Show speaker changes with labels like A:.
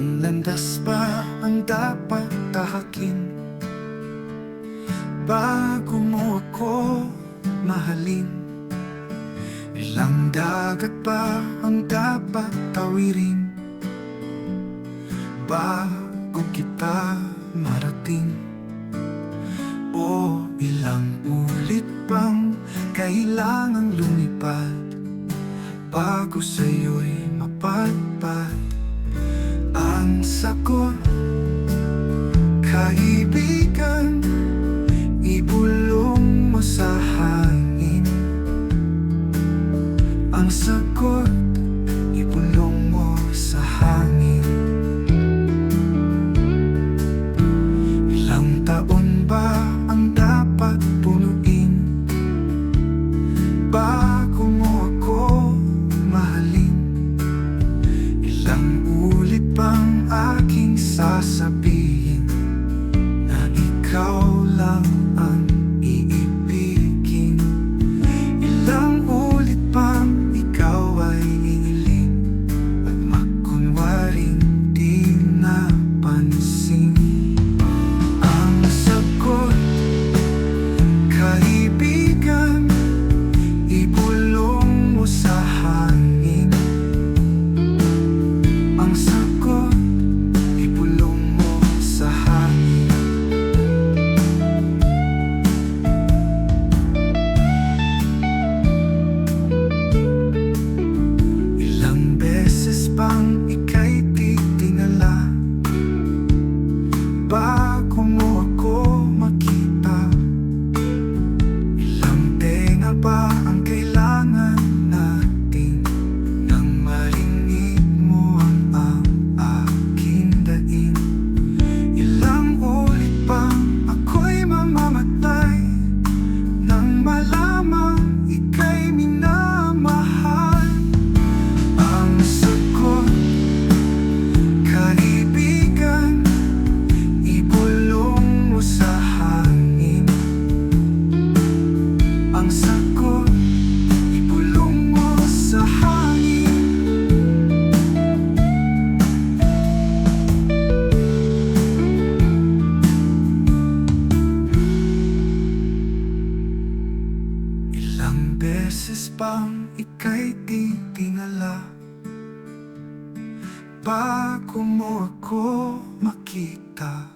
A: Ilang landas pa ang dapat tahakin. Bago mo ako mahalin. Ilang dagat pa ang dapat tawirin. Bago kita marating. O ilang ulit pang kailangang lumipad. Bago sa'yo'y mapadpad Ang sagot Kaibigan Ibulong mo sa hangin. Ang sagot Ibulong mo sa hangin. Ilang taon ba ang dapat be. Ba ang kailangan beses bang ika'y titingala. Bago mo ako makita